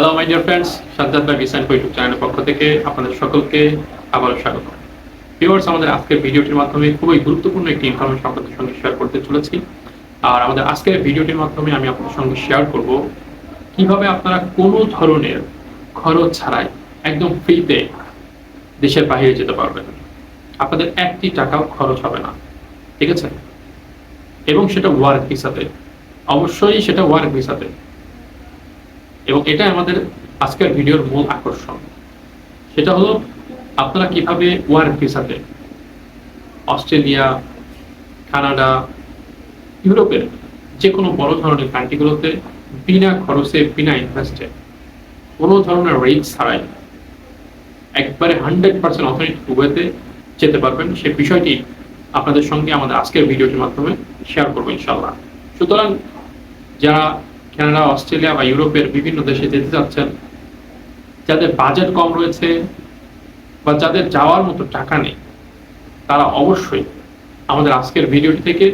Hello my dear friends Sajjad ভাই বিসাইন YouTube চ্যানেলের পক্ষ থেকে আপনাদের সকলকে আবারও স্বাগত। ভিউয়ার্স আমাদের আজকের ভিডিওটির মাধ্যমে খুবই গুরুত্বপূর্ণ একটি ইনফরমেশন আপনাদের সঙ্গে শেয়ার করতে চলেছি। আর আমাদের আজকের ভিডিওটির মাধ্যমে আমি আপনাদের সঙ্গে শেয়ার করব কীভাবে আপনারা কোনো ধরনের খরচ ছাড়াই একদম ফ্রিতে দেশের বাইরে যেতে পারবেন। আপনাদের একটি টাকাও খরচ হবে না। ঠিক আছে? এবং সেটা ওয়ার্ক ভিসাতে অবশ্যই সেটা ওয়ার্ক ভিসাতে এবং এটা আমাদের আজকের ভিডিওর মূল আকর্ষণ। সেটা হলো, আপনারা কীভাবে ওয়ার্ক ভিসাতে অস্ট্রেলিয়া, কানাডা, ইউরোপের যে কোনো বড় ধরনের কান্ট্রিগুলোতে বিনা খরচে, বিনা ইনভেস্টে কোনো ধরনের রিস্ক ছাড়াই একবারে হান্ড্রেড পার্সেন্ট অথেন্টিক ওয়েতে যেতে পারবেন। সে বিষয়টি আপনাদের সঙ্গে আমাদের আজকের ভিডিওটির মাধ্যমে শেয়ার করব ইনশাল্লাহ সুতরাং যারা কানাডা, অস্ট্রেলিয়া বা ইউরোপের বিভিন্ন দেশে যেতে যাচ্ছেন যাদের বাজেট কম রয়েছে বা যাদের যাওয়ার মতো টাকা নেই, তারা অবশ্যই আমাদের আজকের ভিডিওটি থেকে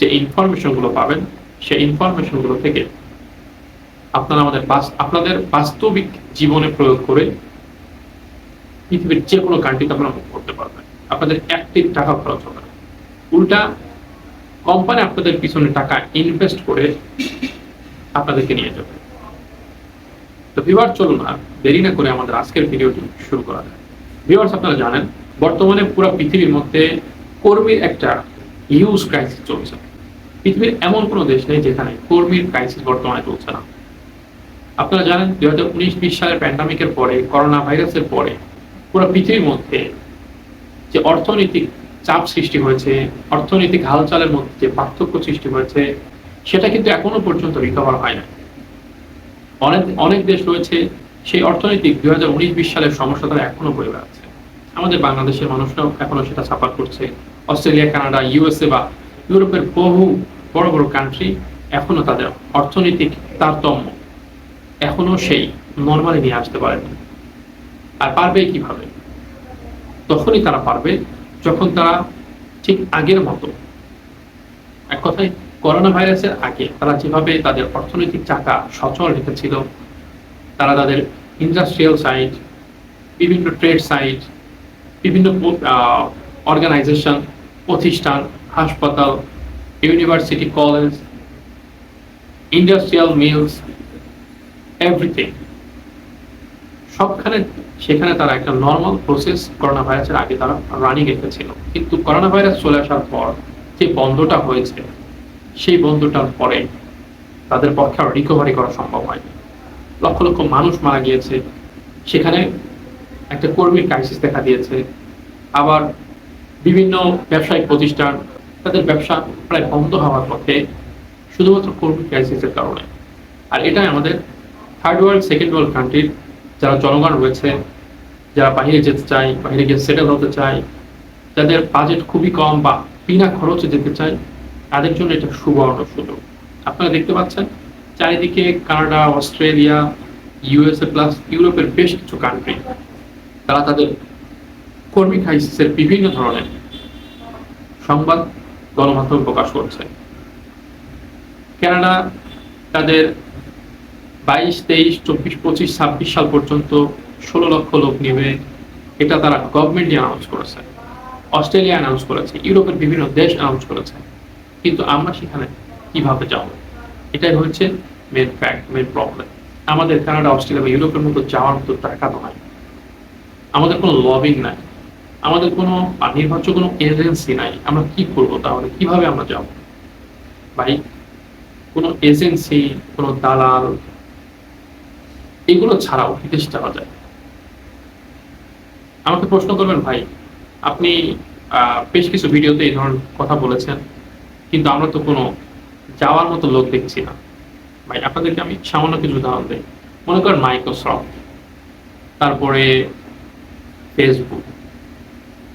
যে ইনফরমেশনগুলো পাবেন, সেই ইনফরমেশনগুলো থেকে আপনারা আমাদের আপনাদের বাস্তবিক জীবনে প্রয়োগ করে পৃথিবীর যে কোনো কান্ট্রিতে আপনারা মুভ করতে পারবেন। আপনাদের একটি টাকা খরচ হবে উল্টা কোম্পানি আপনাদের পিছনে টাকা ইনভেস্ট করে আপনাদেরকে নিয়ে যাবে। তো ভিউয়ার চলুন আর দেরি না করে আমাদের আজকের ভিডিওটি শুরু করা যায় ভিউয়ার্স আপনারা জানেন, বর্তমানে পুরো পৃথিবীর মধ্যে কর্মীর একটা হিউজ ক্রাইসিস চলছে। পৃথিবীর এমন কোনো দেশ নেই যেখানে কর্মীর ক্রাইসিস বর্তমানে চলছে না। আপনারা জানেন, দুই হাজার উনিশ, বিশ সালের প্যান্ডামিকের পরে করোনা ভাইরাসের পরে পুরো পৃথিবীর মধ্যে যে অর্থনৈতিক চাপ সৃষ্টি হয়েছে, অর্থনৈতিক হালচালের মধ্যে যে পার্থক্য সৃষ্টি হয়েছে সেটা কিন্তু এখনও পর্যন্ত রিকভার হয় না। অনেক অনেক দেশ রয়েছে, সেই অর্থনৈতিক দুই হাজার উনিশ বিশ সালের সমস্যা তারা এখনও বয়ে বেড়াচ্ছে। আমাদের বাংলাদেশের মানুষরাও এখনও সেটা সাফার করছে। অস্ট্রেলিয়া, কানাডা ইউএসএ বা ইউরোপের বহু বড় বড় কান্ট্রি এখনও তাদের অর্থনৈতিক তারতম্য এখনও সেই নর্মালি নিয়ে আসতে পারেনি। আর পারবে কীভাবে? তখনই তারা পারবে যখন তারা ঠিক আগের মতো, এক কথায় করোনা ভাইরাসের আগে তারা যেভাবে তাদের অর্থনৈতিক চাকা সচল রেখেছিল, তারা তাদের ইন্ডাস্ট্রিয়াল সাইট বিভিন্ন ট্রেড সাইট বিভিন্ন অর্গানাইজেশন প্রতিষ্ঠান, হাসপাতাল university college industrial mills everything সবখানে সেখানে তারা একটা নর্মাল প্রসেস করোনা ভাইরাসের আগে তারা রানিং রেখেছিল। কিন্তু করোনা ভাইরাস চলে আসার পর যে বন্ধটা হয়েছে সেই বন্ধুটার পরে তাদের পক্ষে আর রিকভারি করা সম্ভব হয়নি। লক্ষ লক্ষ মানুষ মারা গিয়েছে। সেখানে একটা কর্মীর ক্রাইসিস দেখা দিয়েছে। আবার বিভিন্ন ব্যবসায়িক প্রতিষ্ঠান তাদের ব্যবসা প্রায় বন্ধ হওয়ার পথে শুধুমাত্র কর্মী ক্রাইসিসের কারণে। আর এটাই আমাদের থার্ড ওয়ার্ল্ড সেকেন্ড ওয়ার্ল্ড কান্ট্রির যারা জনগণ রয়েছে, যারা বাইরে যেতে চায় বাইরে গিয়ে সেটেল হতে চায়, যাদের বাজেট খুবই কম বা বিনা খরচে যেতে চায় তাদের জন্য এটা সুবর্ণ সুযোগ। আপনারা দেখতে পাচ্ছেন, চারিদিকে কানাডা, অস্ট্রেলিয়া, ইউএসএ প্লাস ইউরোপের বেশ কিছু কান্ট্রি তারা তাদের কর্মী ক্রাইসিসের বিভিন্ন ধরনের সংবাদ, গণমাধ্যমে প্রকাশ করছে। কানাডা তাদের বাইশ, তেইশ, চব্বিশ, পঁচিশ, ছাব্বিশ সাল পর্যন্ত ষোলো লক্ষ লোক নেবে। এটা তারা গভর্নমেন্টই অ্যানাউন্স করেছে। অস্ট্রেলিয়া অ্যানাউন্স করেছে। ইউরোপের বিভিন্ন দেশ অ্যানাউন্স করেছে। কিন্তু আমরা সেখানে কীভাবে যাব? এটাই হচ্ছে মেন ফ্যাক্ট মেন প্রবলেম আমাদের কানাডা, অস্ট্রেলিয়া বা ইউরোপের মতো যাওয়ার মতো টাকা নয় আমাদের কোনো লবিং নাই। আমাদের কোনো নির্ভরযোগ্য কোনো এজেন্সি নাই। আমরা কি করব তাহলে? কীভাবে আমরা যাব? ভাই, কোনো এজেন্সি কোনো দালাল, এগুলো ছাড়াও বিদেশ যাওয়া যায়। আমাকে প্রশ্ন করবেন, ভাই, আপনি বেশ কিছু ভিডিওতে এই ধরনের কথা বলেছেন। কিন্তু আমরা তো কোনো যাওয়ার মতো লোক দেখছি না। ভাই, আপনাদেরকে আমি সামান্য কিছু উদাহরণ দিই। মনে করেন মাইক্রোসফট তারপরে ফেসবুক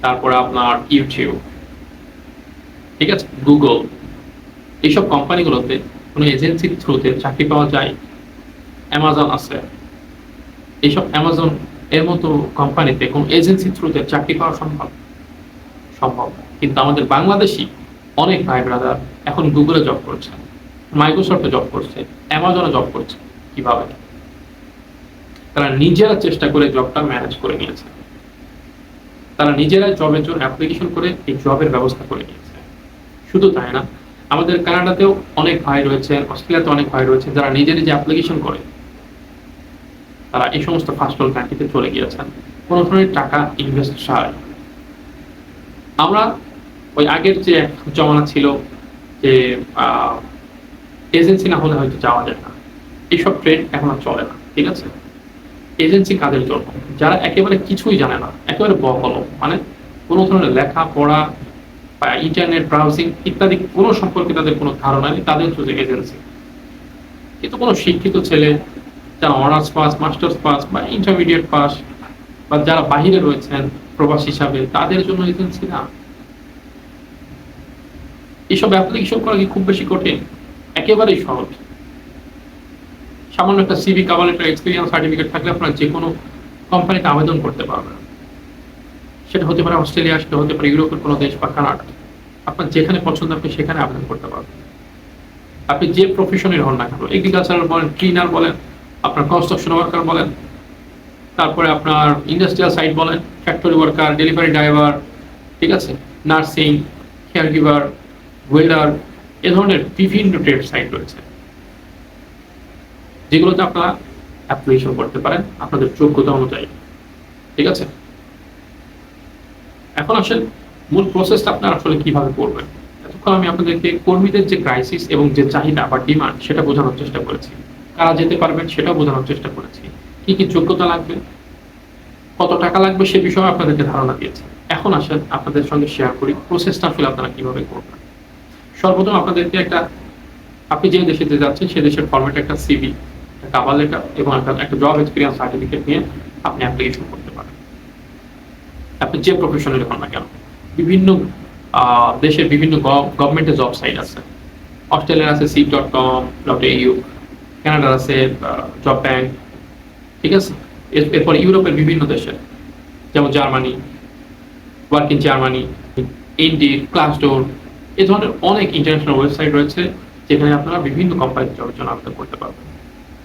তারপরে আপনার ইউটিউব ঠিক আছে? গুগল এইসব কোম্পানিগুলোতে কোনো এজেন্সির থ্রুতে চাকরি পাওয়া যায়? অ্যামাজন আছে। এইসব অ্যামাজন এর মতো কোম্পানিতে কোনো এজেন্সির থ্রুতে চাকরি পাওয়া সম্ভব? সম্ভব। কিন্তু আমাদের বাংলাদেশি অনেক ভাই ব্রাদার এখন গুগলে জব করছে মাইক্রোসফটে জব করছে অ্যামাজনে জব করছে, কীভাবে? তারা নিজেরা চেষ্টা করে জবটা ম্যানেজ করে নিয়েছে। তারা নিজেরা জবের জন্য অ্যাপ্লিকেশন করে এই জবের ব্যবস্থা করে নিয়েছে। শুধু তাই না, আমাদের কানাডাতেও অনেক ভাই রয়েছে, অস্ট্রেলিয়াতে অনেক ভাই রয়েছে, যারা নিজে নিজে অ্যাপ্লিকেশন করে, তারা এই সমস্ত ফার্স্ট ওয়ার্ল্ড কান্ট্রিতে চলে গিয়েছেন। কোনো ধরনের টাকা ইনভেস্ট ছাড়াই। আমরা ওই আগের যে জমানা ছিল যে এজেন্সি না হলে হয়তো যাওয়া যায় না। এইসব ট্রেড এখন আর চলে না, ঠিক আছে? এজেন্সি কাদের জন্য, যারা একেবারে কিছুই জানে না, একেবারে বহল মানে কোনো ধরনের লেখা পড়া বা ইন্টারনেট ব্রাউজিং ইত্যাদি কোনো সম্পর্কে তাদের কোনো ধারণা নেই, তাদের হচ্ছে এজেন্সি। কিন্তু কোনো শিক্ষিত ছেলে, যারা অনার্স পাস মাস্টার্স পাস বা ইন্টারমিডিয়েট পাস বা যারা বাহিরে রয়েছেন, প্রবাস হিসাবে, তাদের জন্য এজেন্সি না। এইসব অ্যাপ্লিকেশন করা কি খুব বেশি কঠিন? একেবারেই সহজ। সামান্য একটা সিভি কাবার একটা এক্সপিরিয়েন্স সার্টিফিকেট থাকলে আপনারা যে কোনো কোম্পানিতে আবেদন করতে পারবেন। সেটা হতে পারে অস্ট্রেলিয়া, সেটা হতে পারে ইউরোপের কোনো দেশ বা কানাডা। আপনার যেখানে পছন্দ আপনি সেখানে আবেদন করতে পারবেন। আপনি যে প্রফেশনের হন না কেন এগ্রিকালচারাল বলেন ক্লিনার বলেন, আপনার কনস্ট্রাকশন ওয়ার্কার বলেন, তারপরে আপনার ইন্ডাস্ট্রিয়াল সাইট বলেন ফ্যাক্টরি ওয়ার্কার ডেলিভারি ড্রাইভার ঠিক আছে? নার্সিং কেয়ার গিভার ওয়েল্ডার এ ধরনের বিভিন্ন ট্রেড সাইট রয়েছে। যেগুলোতে আপনারা অ্যাপ্লিকেশন করতে পারেন আপনাদের যোগ্যতা অনুযায়ী। ঠিক আছে? এখন আসেন মূল প্রসেসটা আপনারা আসলে কীভাবে করবেন। এতক্ষণ আমি আপনাদেরকে কর্মীদের যে ক্রাইসিস এবং যে চাহিদা বা ডিমান্ড সেটা বোঝানোর চেষ্টা করেছি। কারা যেতে পারবেন সেটাও বোঝানোর চেষ্টা করেছি। কি কি যোগ্যতা লাগবে? কত টাকা লাগবে সে বিষয়ে আপনাদেরকে ধারণা দিয়েছি। এখন আসেন আপনাদের সঙ্গে শেয়ার করি প্রসেসটা আসলে আপনারা কীভাবে করবেন। সর্বপ্রথম আপনাদেরকে একটা, আপনি যে দেশে যাচ্ছেন, সে দেশের ফর্মেটে একটা সিভি একটা কাভার লেটার এবং একটা একটা জব এক্সপিরিয়েন্স সার্টিফিকেট নিয়ে আপনি অ্যাপ্লিকেশন করতে পারেন। আপনি যে প্রফেশনের হন না কেন, বিভিন্ন দেশের বিভিন্ন গভর্নমেন্টের জব সাইট আছে। অস্ট্রেলিয়ার আছে C dot com dot U কানাডার আছে জব ব্যাংক ঠিক আছে? এর- এরপর ইউরোপের বিভিন্ন দেশে, যেমন Germany work in Germany Indeed Glassdoor এ ধরনের অনেক ইন্টারন্যাশনাল ওয়েবসাইট রয়েছে যেখানে আপনারা বিভিন্ন কোম্পানির জন্য আবেদন করতে পারবেন।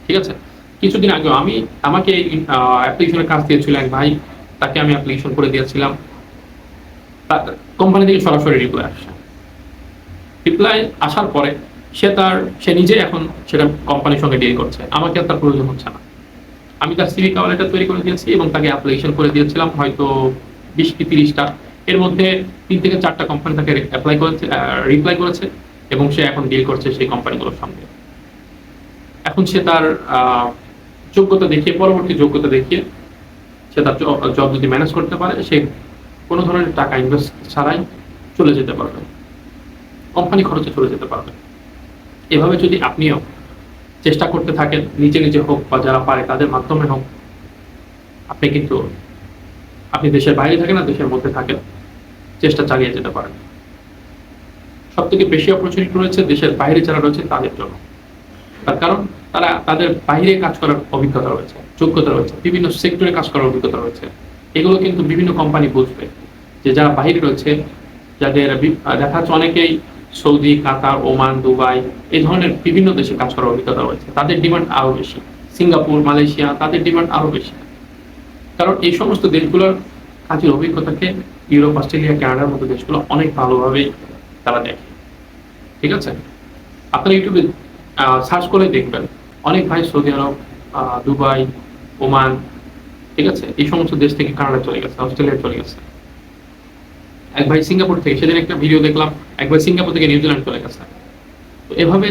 ঠিক আছে? কিছুদিন আগে আমি, আমাকে অ্যাপ্লিকেশনের কাজ দিয়েছিল এক ভাই, তাকে আমি অ্যাপ্লিকেশন করে দিয়েছিলাম। কোম্পানি থেকে সরাসরি রিপ্লাই আসছে। রিপ্লাই আসার পরে সে তার, সে নিজে এখন সেটা কোম্পানির সঙ্গে ডিল করছে। আমাকে আর তার প্রয়োজন হচ্ছে না। আমি তার সিভি কাভার তৈরি করে দিয়েছি এবং তাকে অ্যাপ্লিকেশন করে দিয়েছিলাম, হয়তো বিশ কি তিরিশটা। এর মধ্যে তিন থেকে চারটা কোম্পানি তাকে অ্যাপ্লাই করেছে রিপ্লাই করেছে এবং সে এখন ডিল করছে সেই কোম্পানিগুলোর সঙ্গে এখন সে তার যোগ্যতা দেখিয়ে, পরবর্তী যোগ্যতা দেখিয়ে সে তার জব যদি ম্যানেজ করতে পারে, সে কোনো ধরনের টাকা ইনভেস্ট ছাড়াই চলে যেতে পারবে। কোম্পানি খরচে চলে যেতে পারবে। এভাবে যদি আপনিও চেষ্টা করতে থাকেন, নিজে নিজে হোক বা যারা পারে তাদের মাধ্যমে হোক, আপনি কিন্তু আপনি দেশের বাইরে থাকেন না দেশের মধ্যে থাকেন, চেষ্টা চালিয়ে যেতে পারেন। সব থেকে বেশি অপরচুনিটি রয়েছে দেশের বাইরে যারা রয়েছে তাদের জন্য। তার কারণ, তারা, তাদের বাইরে কাজ করার অভিজ্ঞতা রয়েছে, যোগ্যতা রয়েছে, বিভিন্ন সেক্টরে কাজ করার অভিজ্ঞতা রয়েছে। এগুলো কিন্তু বিভিন্ন কোম্পানি বুঝবে যে যারা বাইরে রয়েছে, যাদের দেখা যাচ্ছে অনেকেই সৌদি, কাতার, ওমান, দুবাই, এই ধরনের বিভিন্ন দেশে কাজ করার অভিজ্ঞতা রয়েছে। তাদের ডিমান্ড আরও বেশি। সিঙ্গাপুর, মালয়েশিয়া, তাদের ডিমান্ড আরও বেশি। কারণ এই সমস্ত দেশগুলোর কাজের অভিজ্ঞতাকে ইউরোপ, অস্ট্রেলিয়া, কানাডার মতো দেশগুলো অনেক ভালোভাবেই তারা দেখে। ঠিক আছে? আপনারা ইউটিউবে সার্চ করে দেখবেন। অনেক ভাই সৌদি আরব দুবাই, ওমান, ঠিক আছে? এই সমস্ত দেশ থেকে কানাডা চলে গেছে, অস্ট্রেলিয়া চলে গেছে। এক ভাই সিঙ্গাপুর থেকে, সেদিন একটা ভিডিও দেখলাম, এক ভাই সিঙ্গাপুর থেকে নিউজিল্যান্ড চলে গেছে। তো এভাবে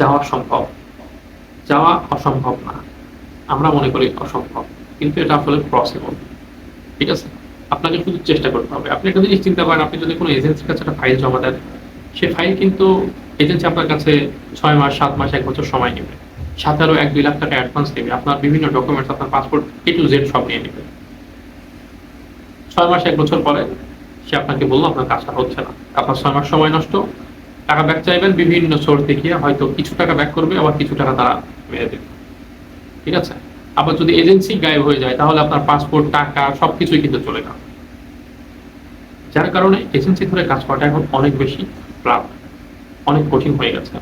যাওয়া সম্ভব। যাওয়া অসম্ভব না। আমরা মনে করি অসম্ভব। কিন্তু এটা আসলে পসিবল ঠিক আছে? আপনাকে শুধু চেষ্টা করতে হবে। আপনি একটা জিনিস চিন্তা করেন, আপনি যদি কোনো এজেন্সির কাছে একটা ফাইল জমা দেন, সে ফাইল কিন্তু এজেন্সি আপনার কাছে ছয় মাস, সাত মাস, এক বছর সময় নেবে। সাথে আরও এক দুই লাখ টাকা অ্যাডভান্স নেবে। আপনার বিভিন্ন ডকুমেন্টস আপনার পাসপোর্ট এ টু জেড সব নিয়ে নেবে। ছয় মাস, এক বছর পরে সে আপনাকে বলল, আপনার কাজটা হচ্ছে না। আপনার ছয় মাস সময় নষ্ট। টাকা ব্যাক চাইবেন, বিভিন্ন সোর্স দেখিয়ে হয়তো কিছু টাকা ব্যাক করবে, আবার কিছু টাকা তারা মেরে দেবে। ঠিক আছে? আবার যদি এজেন্সি গায়েব হয়ে যায়, তাহলে আপনার পাসপোর্ট, টাকা, সবকিছুই কিন্তু চলে যাবে যার কারণে এজেন্সি ধরে কাজ করাটা এখন অনেক বেশি প্রাপ অনেক কঠিন হয়ে গেছে।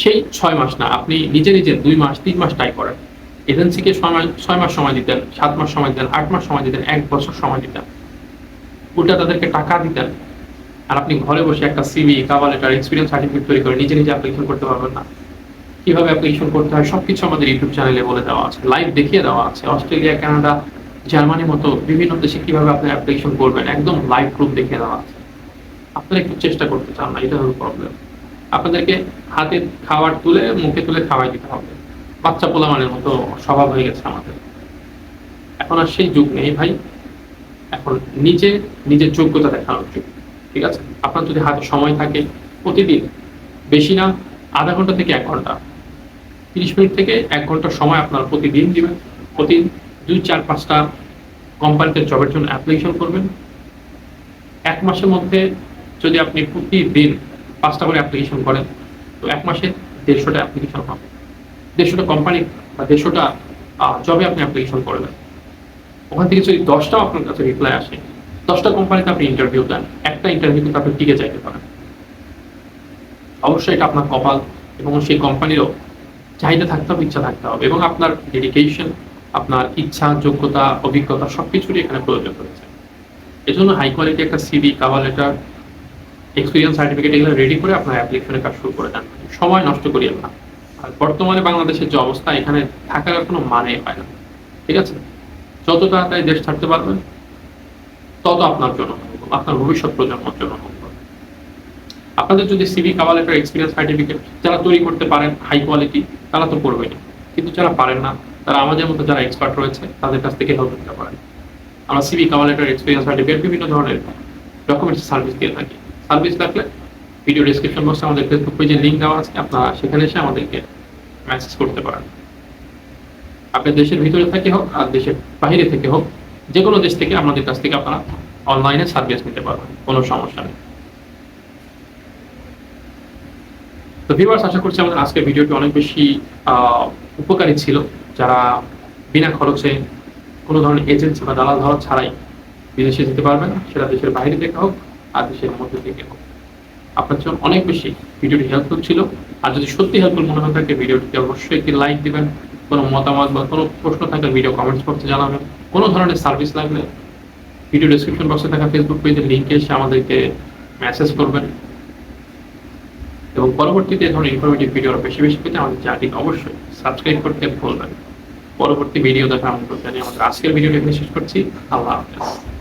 সেই ছয় মাস না, আপনি নিজে নিজে দুই মাস, তিন মাস ট্রাই করেন। এজেন্সিকে ছয় মাস সময় দিতেন, সাত মাস সময় দিতেন, আট মাস সময় দিতেন, এক বছর সময় দিতেন। উল্টা তাদেরকে টাকা দিতেন। আর আপনি ঘরে বসে একটা CV cover letter experience certificate তৈরি করে নিজে নিজে অ্যাপ্লিকেশন করতে পারবেন না। কীভাবে অ্যাপ্লিকেশন করতে হয়, সবকিছু আমাদের ইউটিউব চ্যানেলে বলে দেওয়া আছে লাইভ দেখিয়ে দেওয়া আছে। অস্ট্রেলিয়া, কানাডা, জার্মানির মতো বিভিন্ন দেশে কীভাবে আপনি অ্যাপ্লিকেশন করবেন, একদম লাইভ প্রুফ দেখিয়ে দেওয়া আছে। আপনারা একটু চেষ্টা করতে চান না এটা হলো প্রবলেম আপনাদেরকে হাতে খাবার তুলে, মুখে তুলে খাওয়াই দিতে হবে। বাচ্চা পোলামানের মতো স্বভাব হয়ে গেছে আমাদের। এখন আর সেই যুগ নেই ভাই। এখন নিজে, নিজের যোগ্যতা দেখানোর যুগ, ঠিক আছে? আপনার যদি হাতে সময় থাকে প্রতিদিন, বেশি না, আধা ঘণ্টা থেকে এক ঘণ্টা তিরিশ মিনিট থেকে এক ঘণ্টা সময় আপনার প্রতিদিন দিবেন। প্রতিদিন দুই, চার, পাঁচটা কোম্পানিতে জবের জন্য অ্যাপ্লিকেশন করবেন। এক মাসের মধ্যে যদি আপনি প্রতিদিন পাঁচটা করে অ্যাপ্লিকেশন করেন, তো এক মাসে দেড়শোটা অ্যাপ্লিকেশন হবে। দেড়শোটা কোম্পানি বা দেড়শোটা জবে আপনি অ্যাপ্লিকেশন করবেন ওখান থেকে যদি দশটাও আপনার কাছে রিপ্লাই আসে, দশটা কোম্পানিতে আপনি ইন্টারভিউ দেন। একটা ইন্টারভিউ কিন্তু আপনি টিকে যাইতে পারেন। অবশ্যই এটা আপনার কপাল এবং সেই কোম্পানিরও চাহিদা থাকতে হবে, ইচ্ছা থাকতে হবে এবং আপনার ডেডিকেশন আপনার ইচ্ছা, যোগ্যতা, অভিজ্ঞতা সবকিছুরই এখানে প্রয়োজন রয়েছে। এজন্য হাই কোয়ালিটি একটা CV cover letter experience certificate এগুলো রেডি করে আপনার অ্যাপ্লিকেশনের কাজ শুরু করে দেন। সময় নষ্ট করিয়েন না। আর বর্তমানে বাংলাদেশের যে অবস্থা, এখানে থাকার কোনো মানে হয় না। ঠিক আছে? যত তাড়াতাড়ি দেশ ছাড়তে পারবেন, তত আপনার জন্য আপনার ভবিষ্যৎ প্রজন্মের জন্য। আপনাদের যদি CV cover letter experience certificate যারা তৈরি করতে পারেন হাই কোয়ালিটি তারা তো করবেনই কিন্তু যারা পারেন না, তারা আমাদের মতো যারা এক্সপার্ট রয়েছে, তাদের কাছ থেকে হেল্প নিতে পারেন। আমরা CV cover letter experience certificate বিভিন্ন ধরনের ডকুমেন্টস সার্ভিস দিয়ে থাকি। সার্ভিস লাগলে ভিডিও ডিসক্রিপশন বক্সে আমাদের ফেসবুক পেজে লিঙ্ক দেওয়া আছে, আপনারা সেখানে এসে আমাদেরকে মেসেজ করতে পারেন। আপনি দেশের ভিতরে থেকে হোক আর দেশের বাইরে থেকে হোক যে কোনো দেশ থেকে আমাদের কাছ থেকে আপনারা অনলাইনে সার্ভিস নিতে পারবেন, কোনো সমস্যা নেই। তো ভিউয়ার্স আশা করছি আমাদের আজকের ভিডিওটি অনেক বেশি উপকারী ছিল। যারা বিনা খরচে কোনো ধরনের এজেন্সি বা দালাল ধরা ছাড়াই বিদেশে যেতে পারবেন, সেটা দেশের বাইরে থেকে হোক আর দেশের মধ্যে থেকে হোক। আপনার জন্য অনেক বেশি ভিডিওটি হেল্পফুল ছিল। আর যদি সত্যি হেল্পফুল মনে হয় থাকে, ভিডিওটিতে অবশ্যই একটি লাইক দিবেন। কোনো মতামত বা কোনো প্রশ্ন থাকলে ভিডিও কমেন্টস করতে জানাবেন। কোনো ধরনের সার্ভিস লাগলে ভিডিও ডিসক্রিপশন বক্সে থাকা ফেসবুক পেজের লিঙ্কে এসে আমাদেরকে মেসেজ করবেন। এবং পরবর্তীতে এই ধরনের ইনফরমেটিভ ভিডিও বেশি বেশি পেতে আমাদের চ্যানেলটি অবশ্যই সাবস্ক্রাইব করতে ভুলবেন পরবর্তী ভিডিও দেখার আমন্ত্রণ জানিয়ে আমাদের আজকের এখানে শেষ করছি। আল্লাহ হাফেজ।